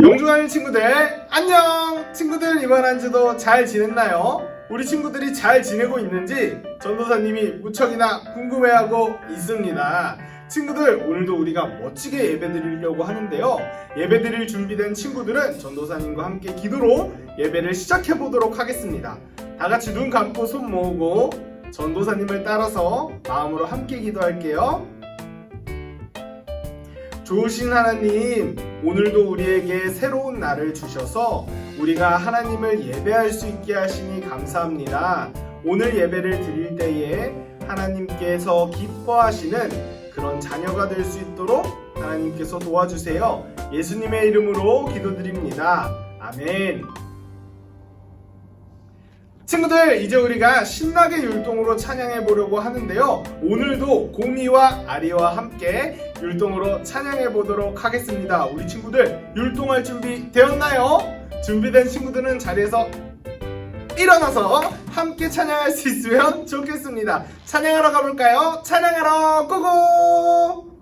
영주하는 친구들 안녕! 친구들 이번 한 주도 잘 지냈나요? 우리 친구들이 잘 지내고 있는지 전도사님이 무척이나 궁금해하고 있습니다. 친구들 오늘도 우리가 멋지게 예배 드리려고 하는데요. 예배 드릴 준비된 친구들은 전도사님과 함께 기도로 예배를 시작해 보도록 하겠습니다. 다 같이 눈 감고 손 모으고 전도사님을 따라서 마음으로 함께 기도할게요 좋으신 하나님, 오늘도 우리에게 새로운 날을 주셔서 우리가 하나님을 예배할 수 있게 하시니 감사합니다. 오늘 예배를 드릴 때에 하나님께서 기뻐하시는 그런 자녀가 될 수 있도록 하나님께서 도와주세요. 예수님의 이름으로 기도드립니다. 아멘. 친구들 이제 우리가 신나게 율동으로 찬양해 보려고 하는데요 오늘도 고미와 아리와 함께 율동으로 찬양해 보도록 하겠습니다 우리 친구들 율동할 준비 되었나요? 준비된 친구들은 자리에서 일어나서 함께 찬양할 수 있으면 좋겠습니다 찬양하러 가볼까요? 찬양하러 고고!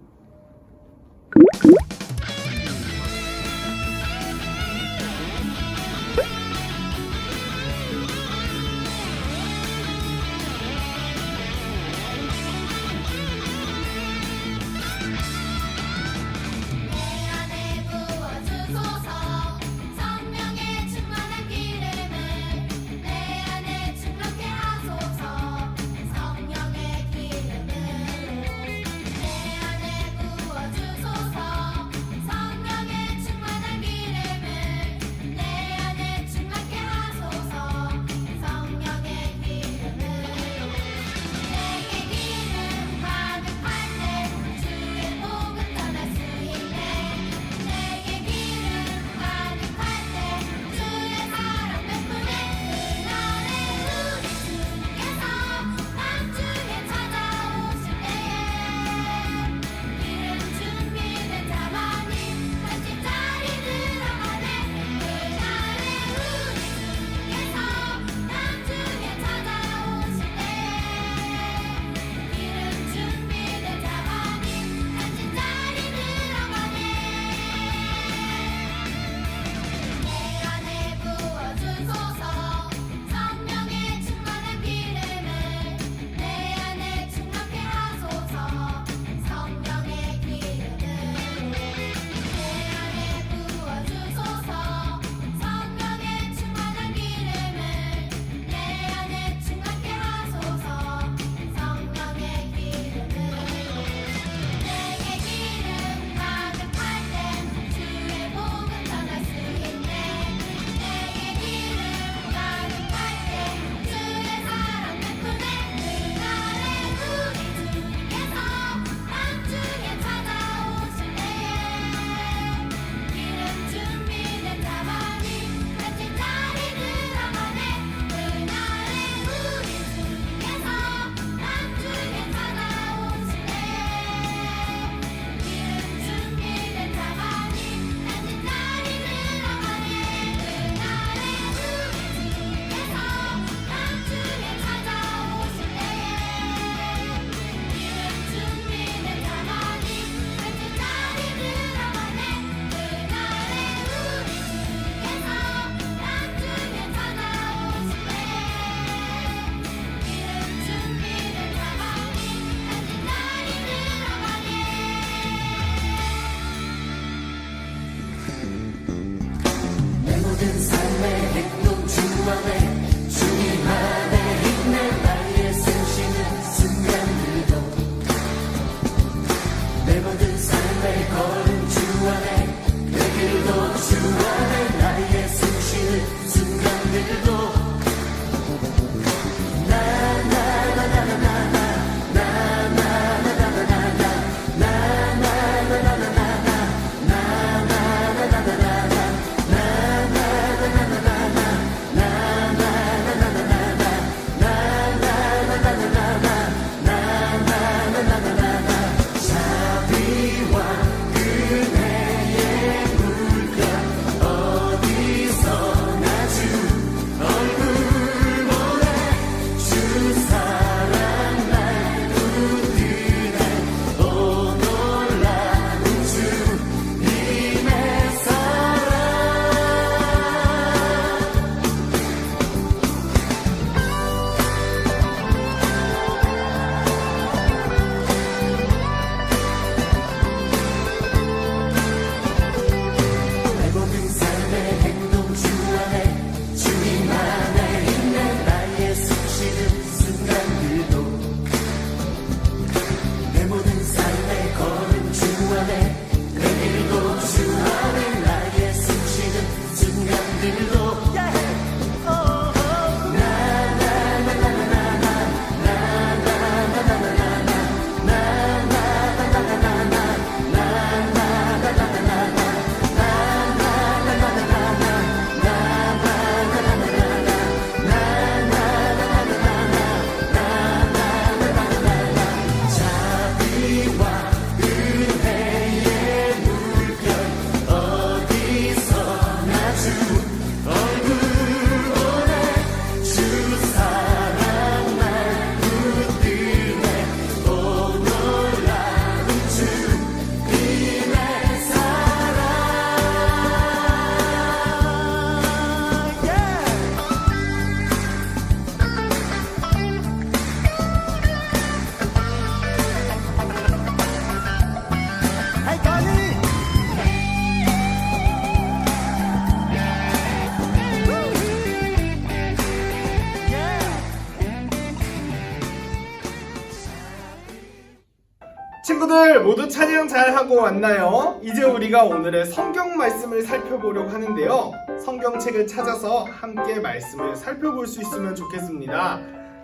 친구들 모두 찬양 잘 하고 왔나요? 이제 우리가 오늘의 성경 말씀을 살펴보려고 하는데요. 성경책을 찾아서 함께 말씀을 살펴볼 수 있으면 좋겠습니다.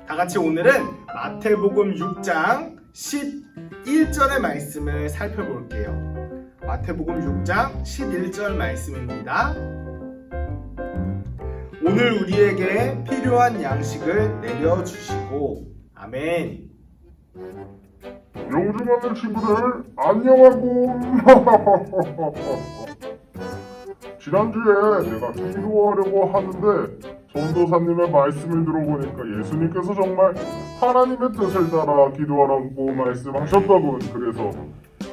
다 같이 오늘은 마태복음 6장 11절의 말씀을 살펴볼게요. 마태복음 6장 11절 말씀입니다. 오늘 우리에게 필요한 양식을 내려주시고 아멘. 영주하는 친구들 안녕하고. 지난주에 내가 기도하려고 하는데 전도사님의 말씀을 들어보니까 예수님께서 정말 하나님의 뜻을 따라 기도하라고 말씀하셨다군 그래서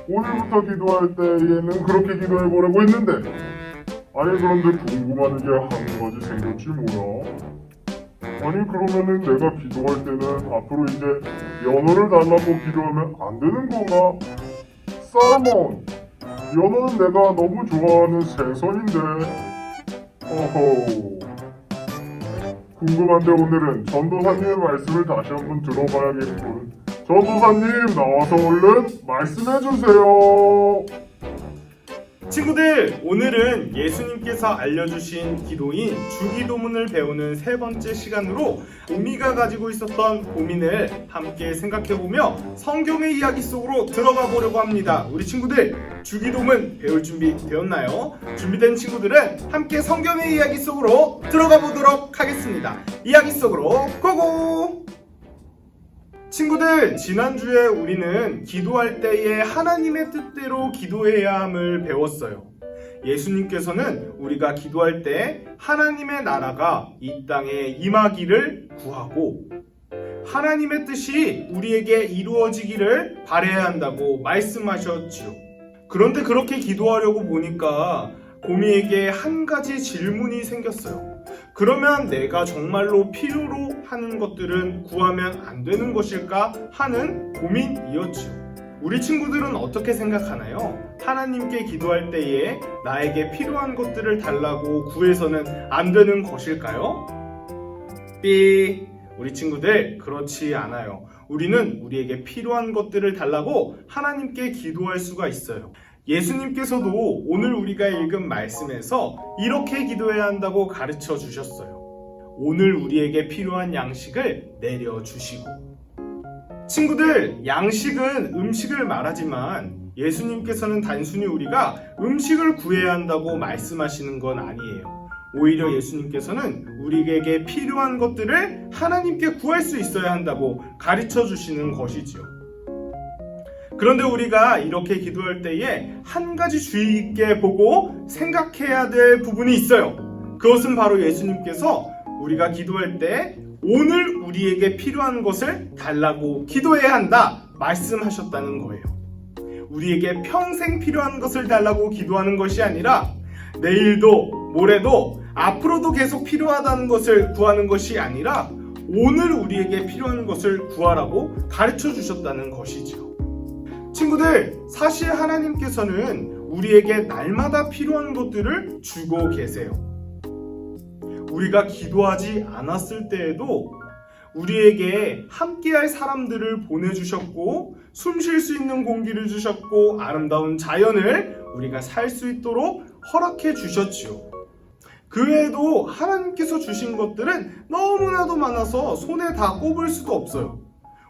오늘부터 기도할 때에는 그렇게 기도해 보려고 했는데 아니 그런데 궁금한 게 한 가지 생겼지 뭐야 아니 그러면은 내가 기도할 때는 앞으로 이제 연어를 달라고 기도하면 안 되는 건가? 살몬 연어는 내가 너무 좋아하는 생선인데. 어허. 궁금한데 오늘은 전도사님의 말씀을 다시 한번 들어봐야겠군. 전도사님 나와서 얼른 말씀해 주세요 친구들, 오늘은 예수님께서 알려주신 기도인 주기도문을 배우는 세 번째 시간으로 우미가 가지고 있었던 고민을 함께 생각해보며 성경의 이야기 속으로 들어가 보려고 합니다. 우리 친구들, 주기도문 배울 준비 되었나요? 준비된 친구들은 함께 성경의 이야기 속으로 들어가 보도록 하겠습니다. 이야기 속으로 고고! 친구들, 지난주에 우리는 기도할 때에 하나님의 뜻대로 기도해야 함을 배웠어요. 예수님께서는 우리가 기도할 때 하나님의 나라가 이 땅에 임하기를 구하고 하나님의 뜻이 우리에게 이루어지기를 바래야 한다고 말씀하셨지요. 그런데 그렇게 기도하려고 보니까 고미에게 한 가지 질문이 생겼어요. 그러면 내가 정말로 필요로 하는 것들은 구하면 안 되는 것일까 하는 고민이었지요. 우리 친구들은 어떻게 생각하나요? 하나님께 기도할 때에 나에게 필요한 것들을 달라고 구해서는 안 되는 것일까요? 삐. 우리 친구들, 그렇지 않아요. 우리는 우리에게 필요한 것들을 달라고 하나님께 기도할 수가 있어요. 예수님께서도 오늘 우리가 읽은 말씀에서 이렇게 기도해야 한다고 가르쳐 주셨어요. 오늘 우리에게 필요한 양식을 내려주시고. 친구들, 양식은 음식을 말하지만 예수님께서는 단순히 우리가 음식을 구해야 한다고 말씀하시는 건 아니에요. 오히려 예수님께서는 우리에게 필요한 것들을 하나님께 구할 수 있어야 한다고 가르쳐 주시는 것이지요. 그런데 우리가 이렇게 기도할 때에 한 가지 주의 있게 보고 생각해야 될 부분이 있어요. 그것은 바로 예수님께서 우리가 기도할 때 오늘 우리에게 필요한 것을 달라고 기도해야 한다 말씀하셨다는 거예요. 우리에게 평생 필요한 것을 달라고 기도하는 것이 아니라 내일도 모레도 앞으로도 계속 필요하다는 것을 구하는 것이 아니라 오늘 우리에게 필요한 것을 구하라고 가르쳐 주셨다는 것이죠. 친구들, 사실 하나님께서는 우리에게 날마다 필요한 것들을 주고 계세요. 우리가 기도하지 않았을 때에도 우리에게 함께할 사람들을 보내주셨고, 숨 쉴 수 있는 공기를 주셨고, 아름다운 자연을 우리가 살 수 있도록 허락해 주셨지요. 그 외에도 하나님께서 주신 것들은 너무나도 많아서 손에 다 꼽을 수도 없어요.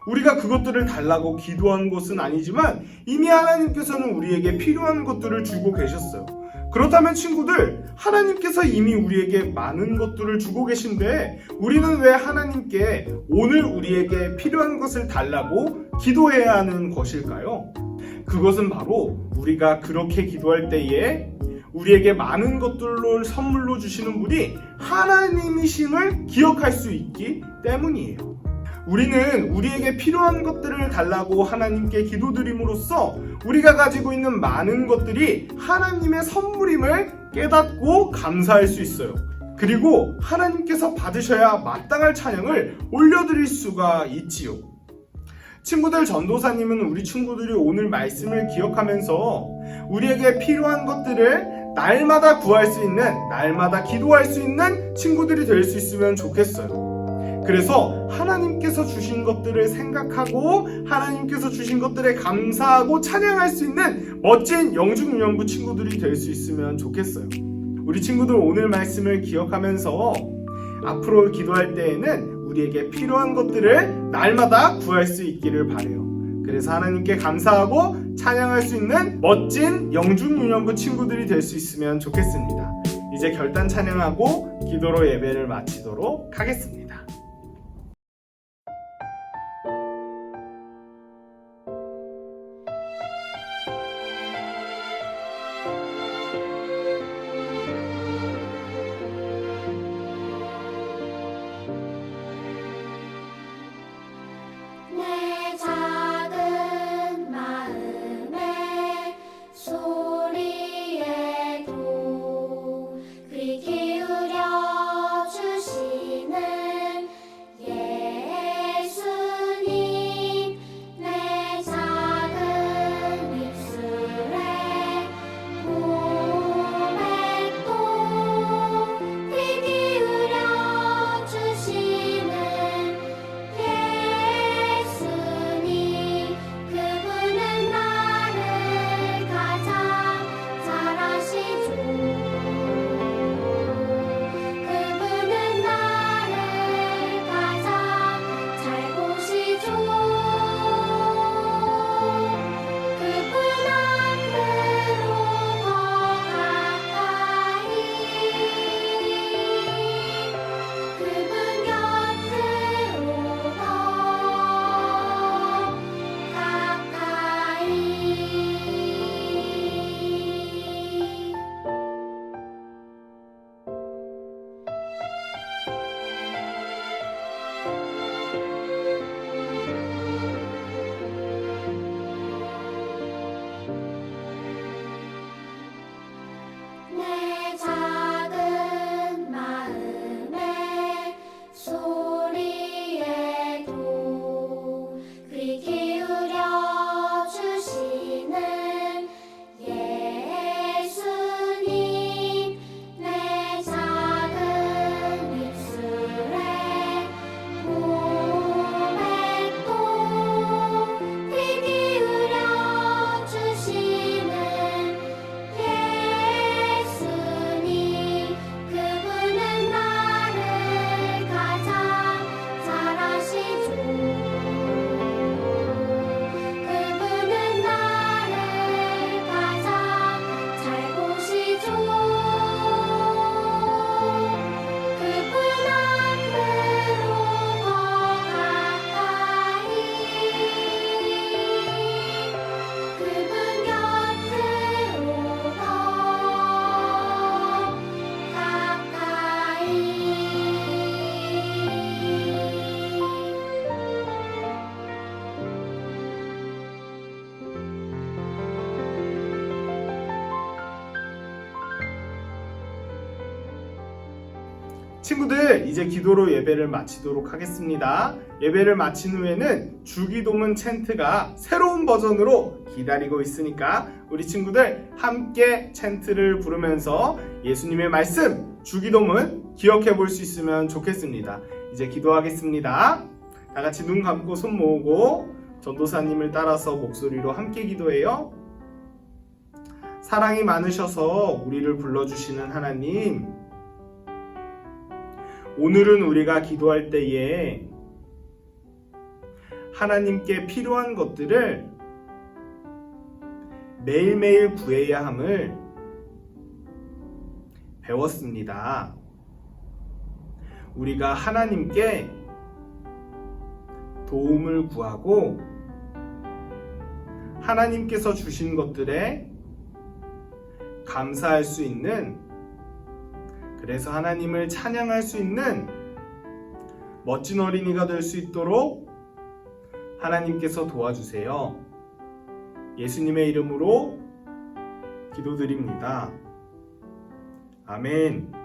우리가 그것들을 달라고 기도한 것은 아니지만 이미 하나님께서는 우리에게 필요한 것들을 주고 계셨어요. 그렇다면 친구들, 하나님께서 이미 우리에게 많은 것들을 주고 계신데 우리는 왜 하나님께 오늘 우리에게 필요한 것을 달라고 기도해야 하는 것일까요? 그것은 바로 우리가 그렇게 기도할 때에 우리에게 많은 것들을 선물로 주시는 분이 하나님이심을 기억할 수 있기 때문이에요. 우리는 우리에게 필요한 것들을 달라고 하나님께 기도드림으로써 우리가 가지고 있는 많은 것들이 하나님의 선물임을 깨닫고 감사할 수 있어요. 그리고 하나님께서 받으셔야 마땅할 찬양을 올려드릴 수가 있지요. 친구들 전도사님은 우리 친구들이 오늘 말씀을 기억하면서 우리에게 필요한 것들을 날마다 구할 수 있는, 날마다 기도할 수 있는 친구들이 될 수 있으면 좋겠어요. 그래서 하나님께서 주신 것들을 생각하고 하나님께서 주신 것들에 감사하고 찬양할 수 있는 멋진 영중연부 친구들이 될 수 있으면 좋겠어요. 우리 친구들 오늘 말씀을 기억하면서 앞으로 기도할 때에는 우리에게 필요한 것들을 날마다 구할 수 있기를 바래요. 그래서 하나님께 감사하고 찬양할 수 있는 멋진 영중유년부 친구들이 될 수 있으면 좋겠습니다. 이제 결단 찬양하고 기도로 예배를 마치도록 하겠습니다. 친구들 이제 기도로 예배를 마치도록 하겠습니다. 예배를 마친 후에는 주기도문 챈트가 새로운 버전으로 기다리고 있으니까 우리 친구들 함께 챈트를 부르면서 예수님의 말씀 주기도문 기억해 볼 수 있으면 좋겠습니다. 이제 기도하겠습니다. 다 같이 눈 감고 손 모으고 전도사님을 따라서 목소리로 함께 기도해요. 사랑이 많으셔서 우리를 불러주시는 하나님, 오늘은 우리가 기도할 때에 하나님께 필요한 것들을 매일매일 구해야 함을 배웠습니다. 우리가 하나님께 도움을 구하고 하나님께서 주신 것들에 감사할 수 있는 그래서 하나님을 찬양할 수 있는 멋진 어린이가 될 수 있도록 하나님께서 도와주세요. 예수님의 이름으로 기도드립니다. 아멘.